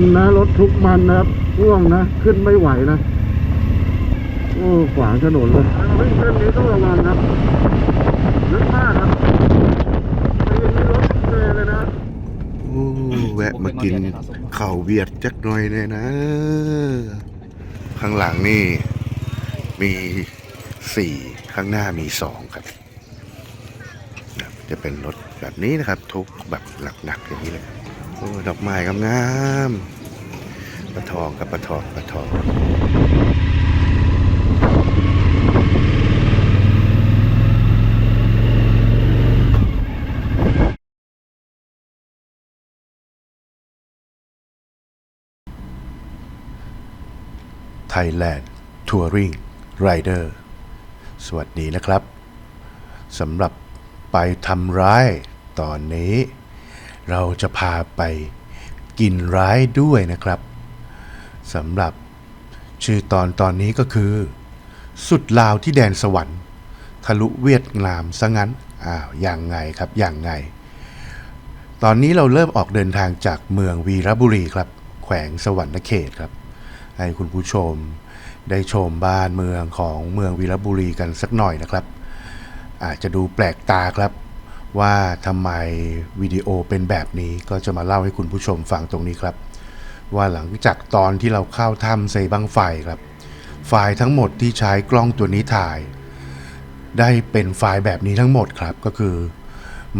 มันนะ รถทุกมันนะร่วงนะ ขึ้นไม่ไหวนะ โอ้ขวางถนนเลยวิ่งเส้นนี้ต้องระวังครับลึกมากครับไม่มีรถเมล์เลยนะโอ้แวะมากินเข้าเวียดจักหน่อยเนี่ยนะ ข้างหลังนี่ มีสี่ข้างหน้ามีสองครับครับ จะเป็นรถแบบนี้นะครับ ทุกแบบหนักๆอย่างนี้เลย โอ้ดอกไม้งามๆปลาทองกับปลาทองปลาทอง Thailand Touring Rider สวัสดีนะครับสำหรับไปทำร้ายตอนนี้ เราจะพาไปกินร้ายด้วยนะครับสำหรับชื่อตอนตอนนี้ก็คือ สุดลาวที่แดนสวรรค์ทะลุเวียดนามซะงั้นอ้าวอย่างไงครับอย่างไง ตอนนี้เราเริ่มออกเดินทางจากเมืองวีรบุรีครับ แขวงสวรรณเขตครับ ให้คุณผู้ชมได้ชมบ้านเมืองของเมืองวีรบุรีกันสักหน่อยนะครับ อาจจะดูแปลกตาครับ ว่าทำไมวิดีโอเป็นแบบนี้ก็จะมาเล่าให้คุณผู้ชมฟังตรงนี้ครับ ว่าหลังจากตอนที่เราเข้าถ้ำเซบังไฟครับไฟล์ทั้งหมดที่ใช้กล้องตัวนี้ถ่าย ได้เป็นไฟล์แบบนี้ทั้งหมดครับก็คือ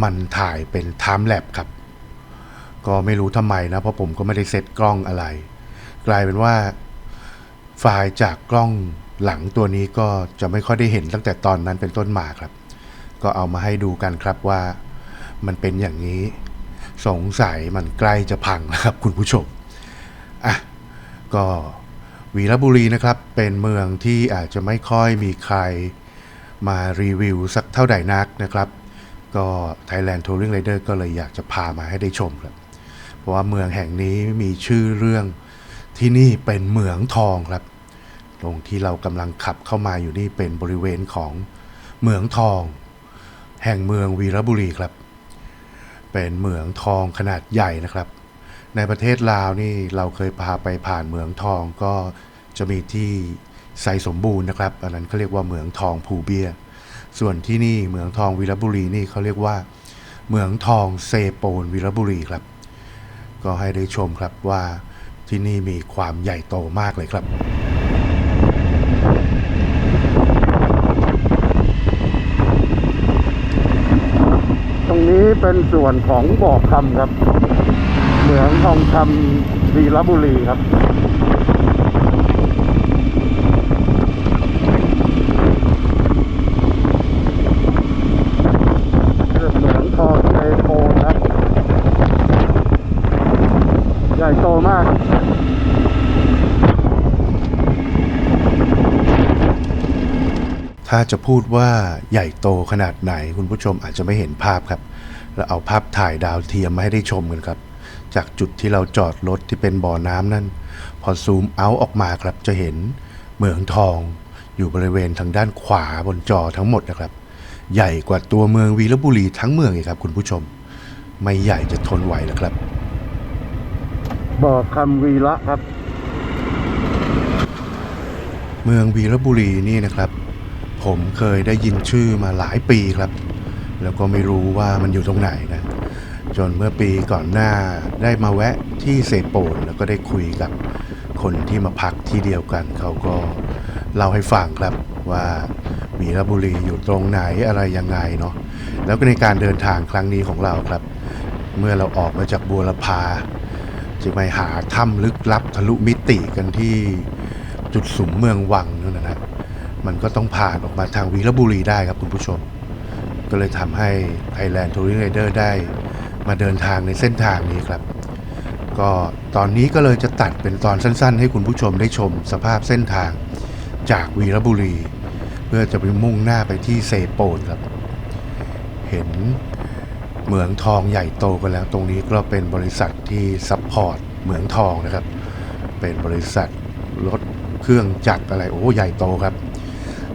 มันถ่ายเป็นไทม์แลปครับ ก็ไม่รู้ทำไมนะเพราะผมก็ไม่ได้เซตกล้องอะไร กลายเป็นว่า ไฟล์จากกล้องหลังตัวนี้ก็จะไม่ค่อยได้เห็นตั้งแต่ตอนนั้นเป็นต้นมาครับ ก็เอามาให้ดูกันครับว่ามันเป็นอย่างนี้ สงสัยมันใกล้จะพังนะครับคุณผู้ชมอะก็วีรบุรีนะครับเป็นเมืองที่อาจจะไม่ค่อยมีใครมารีวิวสักเท่าใดนักนะครับ ก็ Thailand Touring Rider ก็เลยอยากจะพามาให้ได้ชมครับ เพราะว่าเมืองแห่งนี้มีชื่อเรื่องที่นี่เป็นเหมืองทองครับ ตรงที่เรากำลังขับเข้ามาอยู่นี่เป็นบริเวณของเหมืองทอง แห่งเมืองวีรบุรีครับ เป็นเหมืองทองขนาดใหญ่นะครับ ในประเทศลาวนี่เราเคยพาไปผ่านเหมืองทองก็จะมีที่ไซสมบูรณ์นะครับ อันนั้นเขาเรียกว่าเหมืองทองภูเบีย ส่วนที่นี่เหมืองทองวีรบุรีนี่เขาเรียกว่า เหมืองทองเซโปนวีรบุรีครับ ก็ให้ได้ชมครับว่าที่นี่มีความใหญ่โตมากเลยครับ ตรงนี้ เป็นส่วนของบ่อคำครับ เหมืองทองคำวีรบุรีครับเหมืองทองเซโปนครับ ใหญ่โตมากถ้าจะพูดว่าใหญ่โตขนาดไหนคุณผู้ชมอาจจะไม่เห็นภาพครับ แล้วเอาภาพถ่ายดาวเทียมมาให้ได้ชมกันครับ จากจุดที่เราจอดรถที่เป็นบ่อน้ำนั่น พอซูมเอาท์ออกมาครับจะเห็นเหมืองทอง อยู่บริเวณทางด้านขวาบนจอทั้งหมดนะครับ ใหญ่กว่าตัวเมืองวีรบุรีทั้งเมืองเลยครับคุณผู้ชม ไม่ใหญ่จะทนไหวแล้วครับบ่อคำวีระครับ เมืองวีรบุรีนี่นะครับ ผมเคยได้ยินชื่อมาหลายปีครับ แล้วก็ไม่รู้ว่ามันอยู่ตรงไหนนะ จนเมื่อปีก่อนหน้าได้มาแวะที่เซโปนแล้วก็ได้คุยกับคนที่มาพักที่เดียวกัน เขาก็เล่าให้ฟังครับว่าวีรบุรีอยู่ตรงไหนอะไรยังไงเนาะแล้วก็ในการเดินทางครั้งนี้ของเราครับ เมื่อเราออกมาจากบัวลพาจะไปหาถ้ำลึกลับทะลุมิติกันที่จุดสุมเมืองวังนั่นนะฮะมันก็ต้องผ่านออกมาทางวีรบุรีได้ครับคุณผู้ชม ก็เลยทำให้ Thailand Touring Rider ได้มาเดินทางในเส้นทางนี้ครับ ก็ตอนนี้ก็เลยจะตัดเป็นตอนสั้นๆ ให้คุณผู้ชมได้ชมสภาพเส้นทางจากวีรบุรี เพื่อจะไปมุ่งหน้าไปที่เซโปนครับ เห็นเหมืองทองใหญ่โตกันแล้ว ตรงนี้ก็เป็นบริษัทที่ซัพพอร์ตเหมืองทองนะครับ เป็นบริษัทรถเครื่องจักรอะไรโอ้ใหญ่โตครับ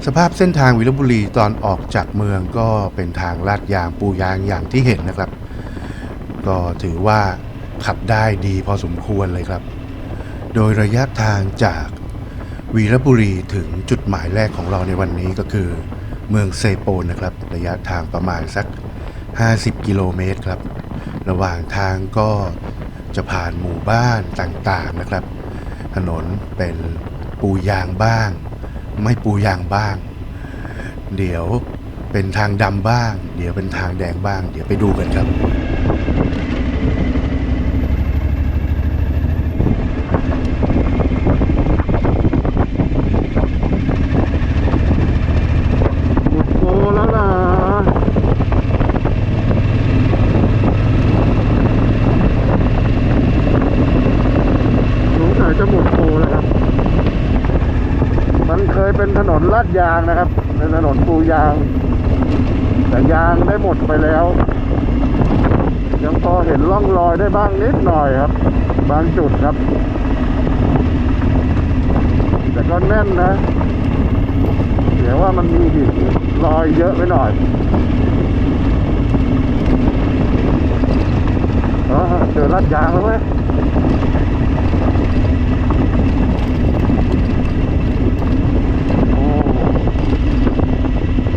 สภาพเส้นทางวิรบุรีตอนออกจากเมืองก็เป็นทางลาดยางปูยางอย่างที่เห็นนะครับ ก็ถือว่าขับได้ดีพอสมควรเลยครับ โดยระยะทางจากวีรบุรีถึงจุดหมายแรกของเราในวันนี้ก็คือ เมืองเซโปนนะครับ ระยะทางประมาณสัก 50 กิโลเมตรครับ ระหว่างทางก็จะผ่านหมู่บ้านต่างๆนะครับ ถนนเป็นปูยางบ้าง ไม่ปูยางบ้าง เดี๋ยวเป็นทางดำบ้าง เดี๋ยวเป็นทางแดงบ้าง เดี๋ยวไปดูกันครับ หมดโปรแล้วนะสงสัยจะหมดโปรแล้วครับ มันเคยเป็น ถนนลาดยางนะครับ เป็นถนนปูยาง แต่ยางได้หมดไปแล้ว ยังพอเห็นร่องรอยได้บ้างนิดหน่อยครับ บางจุดครับ แต่ก็แน่นนะเดี๋ยวว่ามันมีหินลอยเยอะไปหน่อยอเจอลาดยางแล้วเว้ย โอ้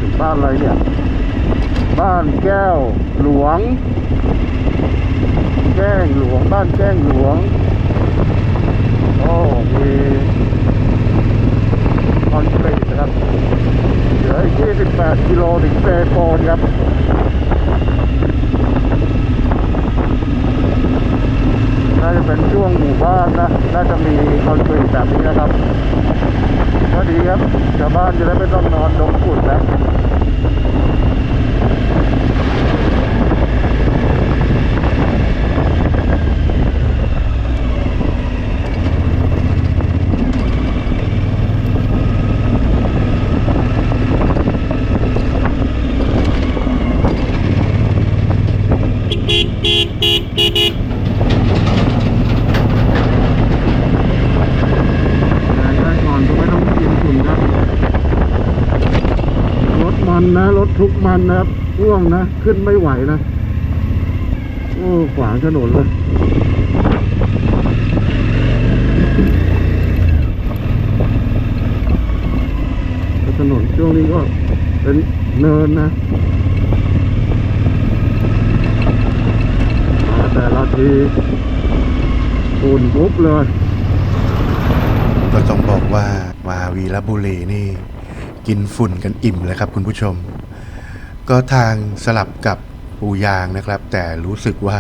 ถึง บ้านอะไรเนี่ย บ้านแก้วหลวง แก้งหลวง บ้านแก้งหลวง โอ้มีคอนกรีตนะครับ เหลืออีก28กิโลถึงเซโปนครับน่าจะเป็นช่วงหมู่บ้านนะ น่าจะมีคอนกรีตแบบนี้นะครับก็ดีครับชาวบ้านจะได้ไม่ต้องนอนดมฝุ่นนะได้ก่อนก็ไม่ต้องกินฝุ่นครับ รถมันนะ รถทุกมั นนะครับร่วงนะ ขึ้นไม่ไหวนะ โอ้ขวางถนนเลยถนนช่วงนี้ก็เป็นเนินนะมาแต่ละทีฝุ่นปุ๊บเลยก็ต้องบอกว่ามาวีรบุรีนี่ กินฝุ่นกันอิ่มเลยครับคุณผู้ชม ก็ทางสลับกับปูยางนะครับ แต่รู้สึกว่า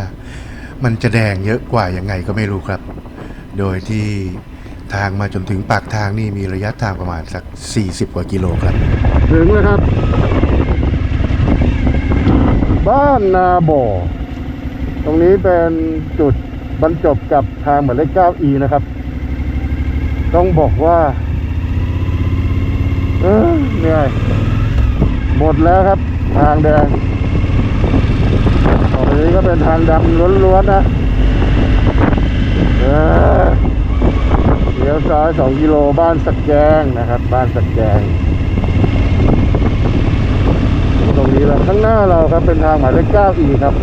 มันจะแดงเยอะกว่ายังไงก็ไม่รู้ครับ โดยที่ทางมาจนถึงปากทางนี่มีระยะทางประมาณสัก 40 กว่ากิโลครับ ถึงแล้วครับ บ้านนาบ่อตรงนี้เป็นจุดบรรจบกับทางหมายเลข 9E นะครับ ต้องบอกว่าเออเหนื่อยหมดแล้วครับ ทางแดงตรงนี้ก็เป็นทางดำล้วนๆนะเออเลี้ยวซ้ายสองกิโลบ้านสักแกงนะครับ บ้านสักแกง ตรงนี้แล้วข้างหน้าเราครับเป็นทางหมายเลขเก้าอีครับ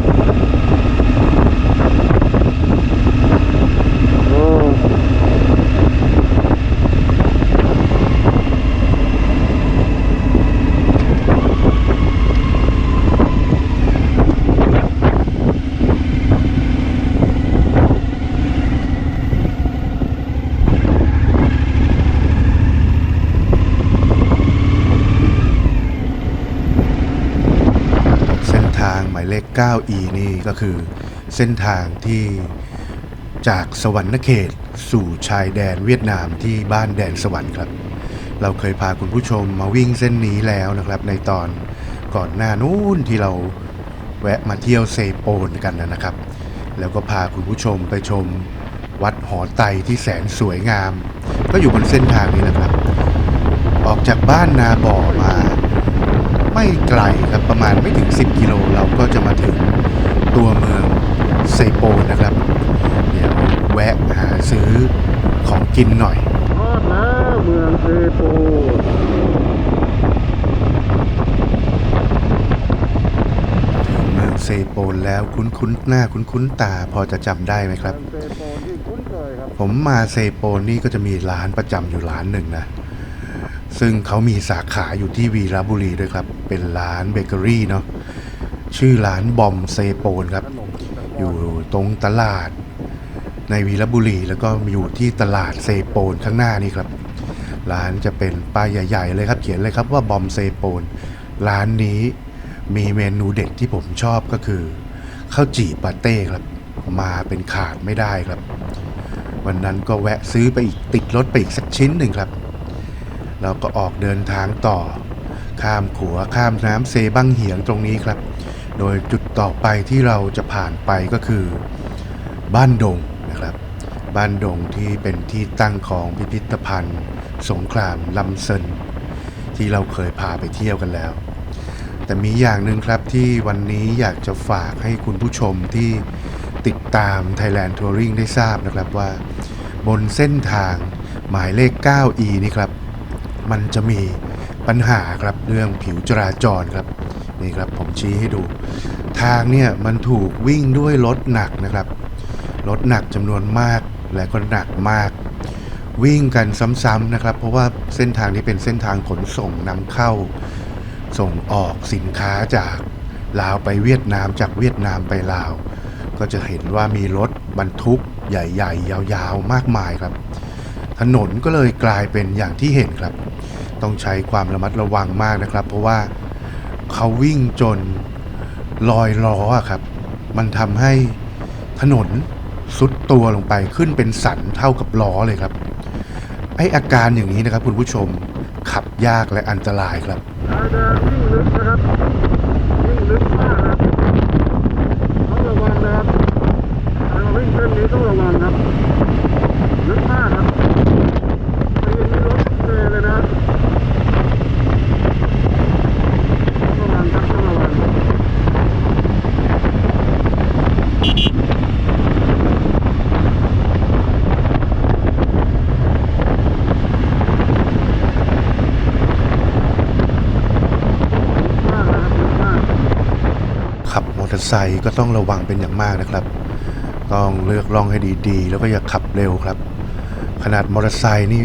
โอ้ เส้นทางหมายเลข 9E นี่ก็คือเส้นทางที่จากสวรรณเขตสู่ชายแดนเวียดนามที่บ้านแดนสวรรค์ครับ เราเคยพาคุณผู้ชมมาวิ่งเส้นนี้แล้วนะครับ ในตอนก่อนหน้านู้นที่เราแวะมาเที่ยวเซโปนกันนะครับ แล้วก็พาคุณผู้ชมไปชมวัดหอไตที่แสนสวยงาม ก็อยู่บนเส้นทางนี้แหละครับ ออกจากบ้านนาบ่อมา ไม่ไกลครับประมาณไม่ถึง 10 กิโลเราก็จะมาถึงตัวเมืองเซโปนะครับ เดี๋ยวแวะหาซื้อของกินหน่อยทอดแล้วเมืองเซโปถึงเมืองเซโปนแล้วคุ้นๆหน้าคุ้นๆตาพอจะจำได้ไหมครับเซโปนที่คุ้นเคยครับ ผมมาเซโปนนี่ก็จะมีร้านประจำอยู่ร้านหนึ่งนะ ซึ่งเขามีสาขาอยู่ที่วีรบุรีด้วยครับ เป็นร้านเบเกอรี่เนาะชื่อร้านบอมเซโปนครับ อยู่ตรงตลาดในวีรบุรี แล้วก็อยู่ที่ตลาดเซโปนข้างหน้านี่ครับ ร้านจะเป็นป้ายใหญ่ ๆ เลยครับ เขียนเลยครับว่าบอมเซโปนร้านนี้มีเมนูเด็ดที่ผมชอบก็คือข้าวจี่ปาเต้ครับ มาเป็นขาดไม่ได้ครับ วันนั้นก็แวะซื้อไปอีกติดรถไปอีกสักชิ้นหนึ่งครับ แล้วก็ออกเดินทางต่อ ข้ามขัวข้ามน้ำเซบังเหียงตรงนี้ครับ โดยจุดต่อไปที่เราจะผ่านไปก็คือ บ้านดงนะครับ บ้านดงที่เป็นที่ตั้งของพิพิธภัณฑ์ สงครามลำเซินที่เราเคยพาไปเที่ยวกันแล้ว แต่มีอย่างหนึ่งครับที่วันนี้อยากจะฝากให้คุณผู้ชมที่ติดตาม Thailand Touring ได้ทราบนะครับว่า บนเส้นทางหมายเลข 9E นี่ครับ มันจะมีปัญหาครับเรื่องผิวจราจรครับนี่ครับผมชี้ให้ดู ทางเนี่ยมันถูกวิ่งด้วยรถหนักนะครับรถหนักจำนวนมากและก็หนักมาก วิ่งกันซ้ำๆนะครับ เพราะว่าเส้นทางนี้เป็นเส้นทางขนส่งนำเข้า ส่งออกสินค้าจากลาวไปเวียดนามจากเวียดนามไปลาว ก็จะเห็นว่ามีรถบรรทุกใหญ่ ๆ ยาวๆ มากมายครับ ถนนก็เลยกลายเป็นอย่างที่เห็นครับ ต้องใช้ความระมัดระวังมากนะครับ เพราะว่าเขาวิ่งจนลอยล้อครับ มันทำให้ถนนสุดตัวลงไปขึ้นเป็นสันเท่ากับล้อเลยครับ ไออาการอย่างนี้นะครับคุณผู้ชมขับยากและอันตรายครับ ชายแดนวิ่งลึกนะครับวิ่งลึกมากครับต้องระวังนะครับใครมาวิ่งเส้นนี้ต้องระวังครับลึกมากครับไปยังมีรถเมล์เลยนะต้องระวังครับต้องระวัง มากนะครับเยอะมาก ขับมอเตอร์ไซค์ก็ต้องระวังเป็นอย่างมากนะครับ ต้องเลือกล่องให้ดีๆ แล้วก็อย่าขับเร็วครับ ขนาดมอเตอร์ไซค์นี่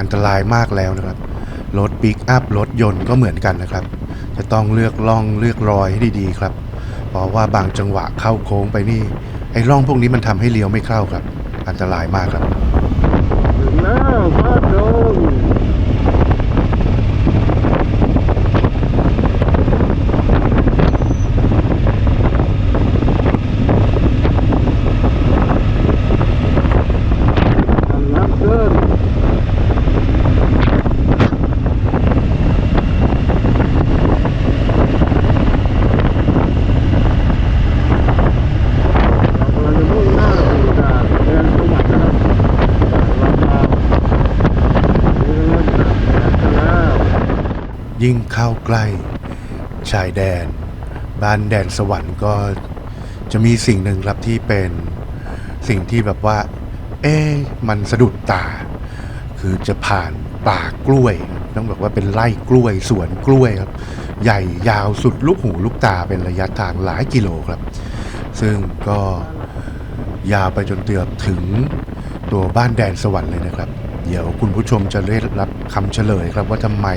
อันตรายมากแล้วนะครับ รถปิกอัพรถยนต์ก็เหมือนกันนะครับ จะต้องเลือกล่องเลือกรอยให้ดีๆ ครับ เพราะว่าบางจังหวะเข้าโค้งไปนี่ไอ้ร่องพวกนี้มันทำให้เลี้ยวไม่เข้าครับ อันตรายมากครับ ถึงแล้วบ้านดงอันรับเดินเรากำลังจะมุ่งหน้าสู่ด่านแดนสวัสดิ์นะครับด่านลำปางนี่เริ่มจากแดนกันแล้ว ยิ่งเข้าใกล้ชายแดน บ้านแดนสวรรค์ก็จะมีสิ่งหนึ่งครับที่เป็นสิ่งที่แบบว่า เอ๊มันสะดุดตา คือจะผ่านป่ากล้วย ต้องบอกว่าเป็นไร่กล้วยสวนกล้วยครับ ใหญ่ยาวสุดลูกหูลูกตาเป็นระยะทางหลายกิโลครับ ซึ่งก็ยาวไปจนเกือบถึงตัวบ้านแดนสวรรค์เลยนะครับ เดี๋ยวคุณผู้ชมจะได้รับคำเฉลยครับว่าทำไม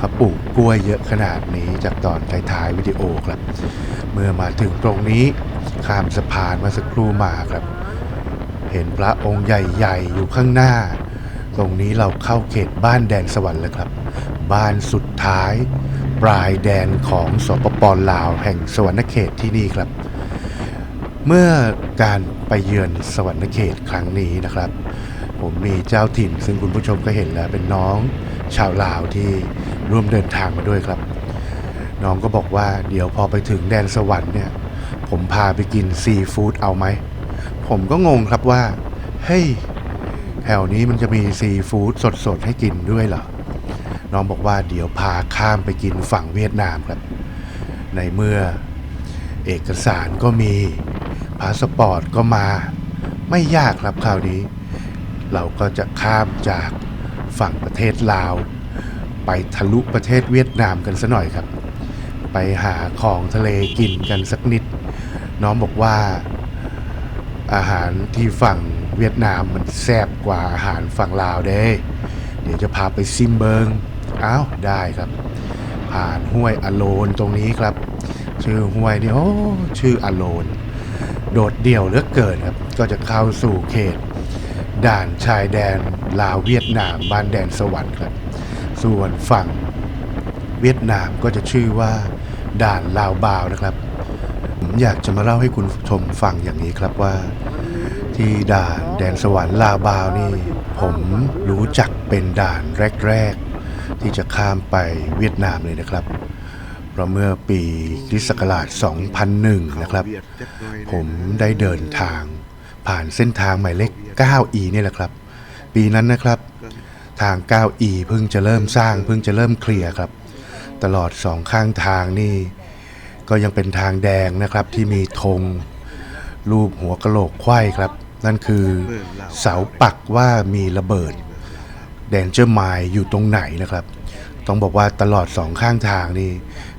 เขาปลูกกล้วยเยอะขนาดนี้จากตอนท้ายๆวิดีโอครับ เมื่อมาถึงตรงนี้ข้ามสะพานมาสักครู่มาครับ เห็นพระองค์ใหญ่ๆอยู่ข้างหน้า ตรงนี้เราเข้าเขตบ้านแดนสวรรค์แล้วครับ บ้านสุดท้าย ปลายแดนของสปปลาวแห่งสวรรณเขตที่นี่ครับ เมื่อการไปเยือนสวรรณเขตครั้งนี้นะครับผมมีเจ้าถิ่นซึ่งคุณผู้ชมก็เห็นแล้วเป็นน้องชาวลาวที่ ร่วมเดินทางมาด้วยครับ น้องก็บอกว่าเดี๋ยวพอไปถึงแดนสวรรค์เนี่ย ผมพาไปกินซีฟู้ดเอาไหม ผมก็งงครับว่า เฮ้ย แถวนี้มันจะมีซีฟู้ดสดๆ ให้กินด้วยเหรอ น้องบอกว่าเดี๋ยวพาข้ามไปกินฝั่งเวียดนามครับ ในเมื่อเอกสารก็มี พาสปอร์ตก็มา ไม่ยากครับคราวนี้ เราก็จะข้ามจากฝั่งประเทศลาว ไปทะลุประเทศเวียดนามกันซะหน่อยครับ ไปหาของทะเลกินกันสักนิด น้องบอกว่าอาหารที่ฝั่งเวียดนามมันแซ่บกว่าอาหารฝั่งลาวเด้ เดี๋ยวจะพาไปซิมเบิงอ้าวได้ครับ ผ่านห้วยอโลนตรงนี้ครับ ชื่อห้วยนี่โอ้ชื่ออโลน โดดเดี่ยวเหลือเกินครับ ก็จะเข้าสู่เขต ด่านชายแดนลาวเวียดนามบ้านแดนสวรรค์ครับ ส่วนฝั่งเวียดนามก็จะชื่อว่าด่านลาวบาวนะครับ ผมอยากจะมาเล่าให้คุณชมฟังอย่างนี้ครับว่า ที่ด่านแดนสวรรค์ลาวบาวนี่ผมรู้จักเป็นด่านแรก ๆ ที่จะข้ามไปเวียดนามเลยนะครับ เพราะเมื่อปีคริสต์ศักราช 2001 นะครับ ผมได้เดินทางผ่านเส้นทางหมายเลข 9E เนี่ยแหละครับ ปีนั้นนะครับ ทาง 9E เพิ่งจะเริ่มสร้างเพิ่งจะเริ่มเคลียร์ครับ ตลอดสองข้างทางนี่ ก็ยังเป็นทางแดงนะครับที่มีธงรูปหัวกะโหลกไข้ครับ นั่นคือเสาปักว่ามีระเบิดแดนเจอร์ไมายอยู่ตรงไหนนะครับ ต้องบอกว่าตลอดสองข้างทางนี่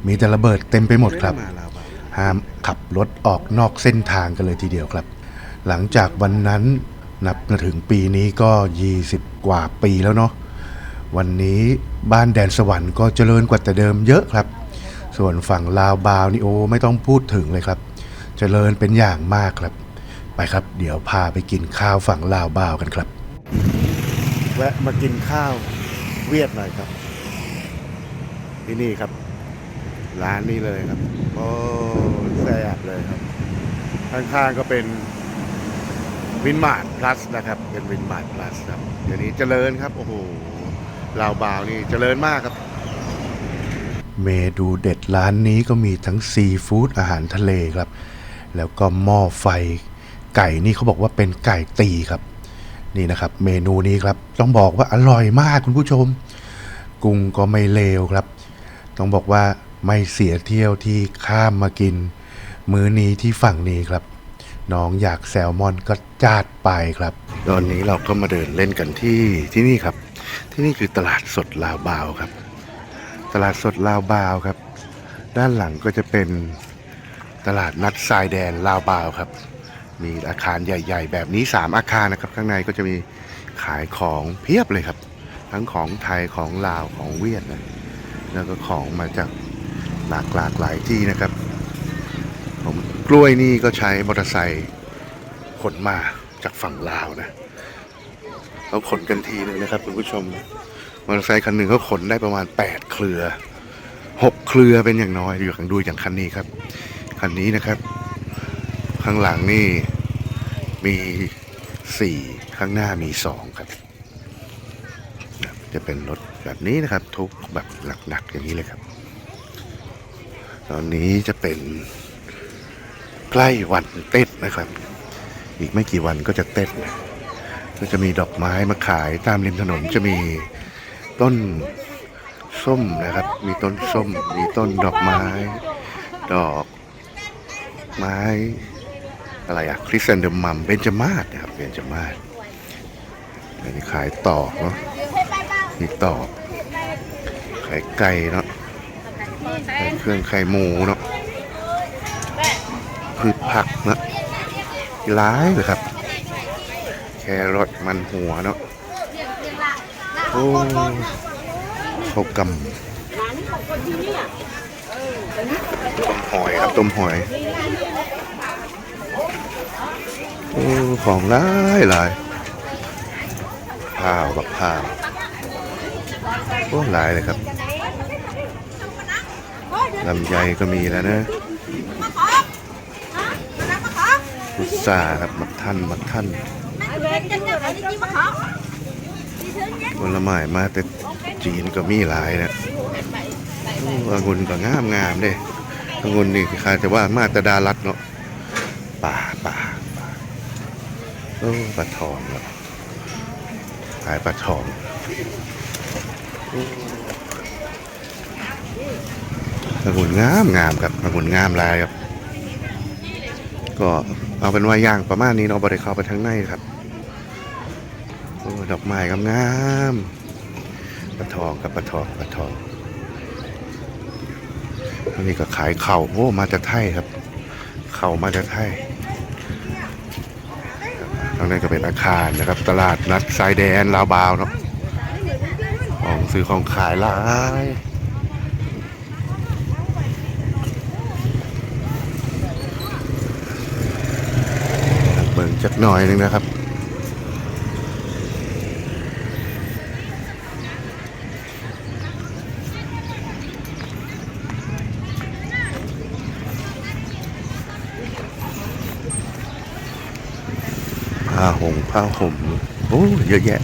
มีแต่ระเบิดเต็มไปหมดครับ ห้ามขับรถออกนอกเส้นทางกันเลยทีเดียวครับ หลังจากวันนั้น นับมาถึงปีนี้ก็ 20 กว่าปีแล้วเนาะวันนี้บ้านแดนสวรรค์ก็เจริญกว่าแต่เดิมเยอะครับ ส่วนฝั่งลาวบาวนี่โอ้ไม่ต้องพูดถึงเลยครับ เจริญเป็นอย่างมากครับ ไปครับ เดี๋ยวพาไปกินข้าวฝั่งลาวบาวกันครับ แวะมากินข้าวเวียดหน่อยครับ ที่นี่ครับ ร้านนี้เลยครับ โอ้แซ่บเลยครับ ข้างๆก็เป็น วินมาร์ทพลัสนะครับ เป็นวินมาร์ทพลัสครับ เดี๋ยวนี้เจริญครับ โอ้โหลาวบาวนี่เจริญมากครับ เมนูเด็ดร้านนี้ก็มีทั้งซีฟู้ดอาหารทะเลครับ แล้วก็หม้อไฟไก่นี่เขาบอกว่าเป็นไก่ตีครับ นี่นะครับ เมนูนี้ครับ ต้องบอกว่าอร่อยมากคุณผู้ชม กุ้งก็ไม่เลวครับ ต้องบอกว่าไม่เสียเที่ยวที่ข้ามมากิน มื้อนี้ที่ฝั่งนี้ครับ น้องอยากแซลมอนก็จาดไปครับ ตอนนี้เราก็มาเดินเล่นกันที่ที่นี่ครับ ที่นี่คือตลาดสดลาวบาวครับ ตลาดสดลาวบาวครับ ด้านหลังก็จะเป็นตลาดนัดทรายแดนลาวบาวครับ มีอาคารใหญ่ ๆ แบบนี้ 3 อาคารนะครับ ข้างในก็จะมีขายของเพียบเลยครับ ทั้งของไทยของลาวของเวียดนะแล้วก็ของมาจากหลากหลากหลายที่นะครับ ผมกล้วยนี่ก็ใช้มอเตอร์ไซค์ขนมาจากฝั่งลาวนะเขาขนกันทีเลยนะครับคุณผู้ชมมอเตอร์ไซค์คันหนึ่งเขาขนได้ประมาณ 8 เครือ 6 เครือเป็นอย่างน้อยอยู่ข้างดูอย่างคันนี้ครับคันนี้นะครับ ข้างหลังนี่มีสี่ข้างหน้ามีสองครับ จะเป็นรถแบบนี้นะครับ ทุกแบบหนักๆอย่างนี้เลยครับ ตอนนี้จะเป็น ใกล้วันเต้นนะครับ อีกไม่กี่วันก็จะเต้นนะก็จะมีดอกไม้มาขายตามริมถนนจะมีต้นส้มนะครับ มีต้นส้ม มีต้นดอกไม้ ดอกไม้อะไรอะคริสแซนเดอร์มัมเบนจามาศนะครับเบนจมาศอันนี้ขายตอกเนาะมีตอกไข่ไก่เนาะไข่เครื่องไข่หมูเนาะ พืชผักนะร้ายเลยครับ แครอทมันหัวเนาะโอ้ข้าวกำต้มหอยครับต้มหอยโอ้ของร้ายหลายข้าวบักข้าวโอ้หลายเลยครับลำไยก็มีแล้วนะ พุทราครับมักท่านมักท่านผลไม้มาแต่จีนก็มีหลายนะอ้องุ่นก็งามงามเด้องุ่นนี่คาจะว่ามาแตดาลัดเนาะป่าป่าป่าโอ้ปลาทองเนาะขายปลาทององุ่นงามงามครับองุ่นงามลายครับ ก็เอาเป็นว่าย่างประมาณนี้เนาะบริเข้าไปทั้งในครับโอ้ดอกไม้งามงามๆปลาทองกับปลาทองปลาทองอันนี้ก็ขายเข่าโอ้มาจากไทยครับ เข่ามาจากไทยทางนั้นก็เป็นอาคารนะครับ ตลาดนัดชายแดนลาวบาวเนาะของซื้อของขายหลายเบิ่ง จักหน่อยหนึ่งนะครับ ผ้าห่มผ้าห่มโอ้เยอะแยะ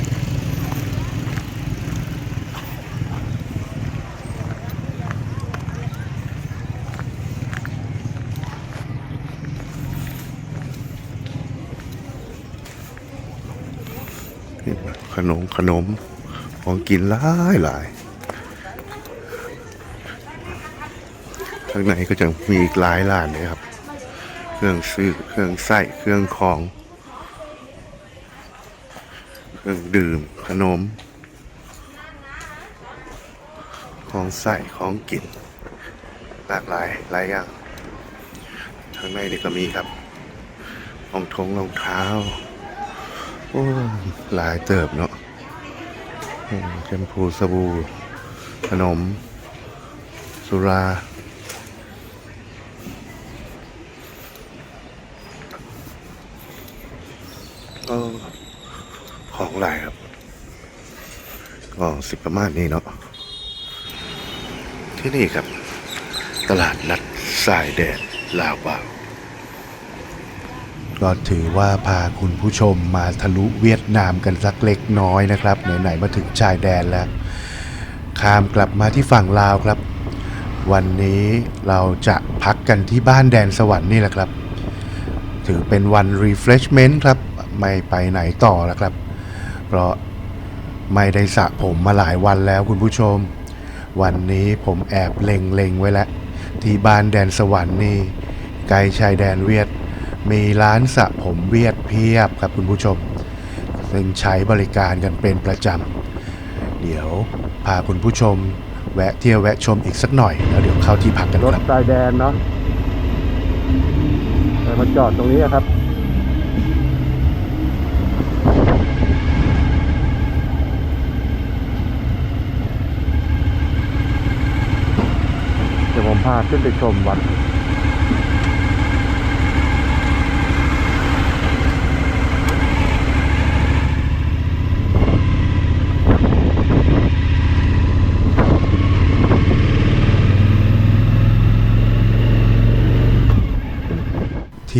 ข นมขนมของกินหลายหลายข้างในก็จะมีอีกหลายร้านเลยครับ เครื่องซื้อเครื่องใส่เครื่องของ เครื่องดื่มขนม ของใส่ของกิน หลากหลายหลายอย่างข้างในนี่ก็มีครับรองทงรองเท้า โอ้หลายเติบเนาะ แชมพูสบู่ขนม สุราออของหลายครับก็สิบประมาณนี้เนาะที่นี่ครับ ตลาดนัดสายแดดลาวบาว ก็ถือว่าพาคุณผู้ชมมาทะลุเวียดนามกันสักเล็กน้อยนะครับไหนๆมาถึงชายแดนแล้ว ข้ามกลับมาที่ฝั่งลาวครับ วันนี้เราจะพักกันที่บ้านแดนสวรรค์นี่แหละครับ ถือเป็นวัน refreshment ครับ ไม่ไปไหนต่อแล้วครับ เพราะไม่ได้สระผมมาหลายวันแล้วคุณผู้ชม วันนี้ผมแอบเล็งๆไว้แล้ว ที่บ้านแดนสวรรค์นี่ไกลชายแดนเวียด มีร้านสระผมเวียดเพียบครับคุณผู้ชม ซึ่งใช้บริการกันเป็นประจำ เดี๋ยวพาคุณผู้ชม แวะเที่ยวแวะชมอีกสักหน่อย แล้วเดี๋ยวเข้าที่พักกันรถครับชายแดนเนาะแต่มาจอดตรงนี้ครับเดี๋ยวผมพาขึ้นไปชมวัด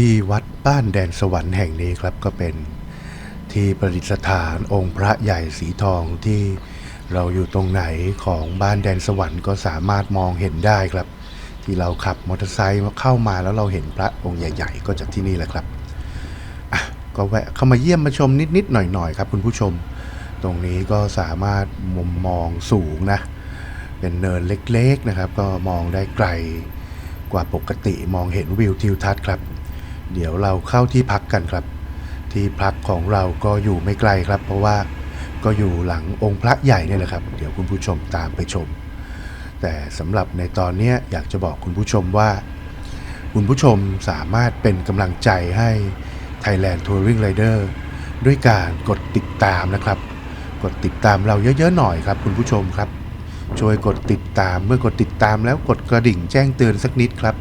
ที่วัดบ้านแดนสวรรค์แห่งนี้ครับก็เป็นที่ประดิษฐานองค์พระใหญ่สีทองที่เราอยู่ตรงไหนของบ้านแดนสวรรค์ก็สามารถมองเห็นได้ครับ ที่เราขับมอเตอร์ไซค์เข้ามาแล้วเราเห็นพระองค์ใหญ่ ๆ ก็จากที่นี่แหละครับก็แวะเข้ามาเยี่ยมมาชมนิดๆหน่อยๆครับคุณผู้ชม ตรงนี้ก็สามารถมุมมองสูงนะ เป็นเนินเล็กๆนะครับ ก็มองได้ไกลกว่าปกติมองเห็นวิวทิวทัศน์ครับ เดี๋ยวเราเข้าที่พักกันครับ ที่พักของเราก็อยู่ไม่ไกลครับ เพราะว่าก็อยู่หลังองค์พระใหญ่เนี่ยแหละครับ เดี๋ยวคุณผู้ชมตามไปชม แต่สำหรับในตอนนี้อยากจะบอกคุณผู้ชมว่า คุณผู้ชมสามารถเป็นกำลังใจให้ Thailand Touring Rider ด้วยการกดติดตามนะครับ กดติดตามเราเยอะๆหน่อยครับ คุณผู้ชมครับช่วยกดติดตามเมื่อกดติดตามแล้วกดกระดิ่งแจ้งเตือนสักนิดครับ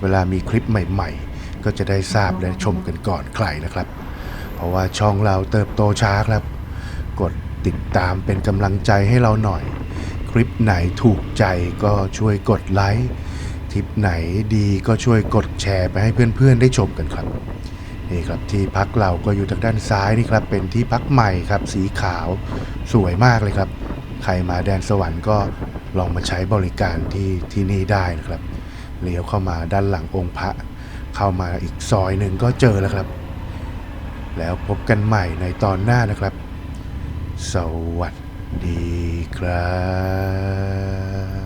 เวลามีคลิปใหม่ ๆ ก็จะได้ทราบและชมกันก่อนใครนะครับ เพราะว่าช่องเราเติบโตช้าครับ กดติดตามเป็นกำลังใจให้เราหน่อย คลิปไหนถูกใจก็ช่วยกดไลค์คลิปไหนดีก็ช่วยกดแชร์ไปให้เพื่อนๆ ได้ชมกันครับนี่ครับที่พักเราก็อยู่ทางด้านซ้ายนี่ครับ เป็นที่พักใหม่ครับสีขาวสวยมากเลยครับ ใครมาแดนสวรรค์ก็ลองมาใช้บริการที่ที่นี่ได้นะครับเลี้ยวเข้ามาด้านหลังองค์พระ เข้ามาอีกซอยหนึ่งก็เจอแล้วครับ แล้วพบกันใหม่ในตอนหน้านะครับ สวัสดีครับ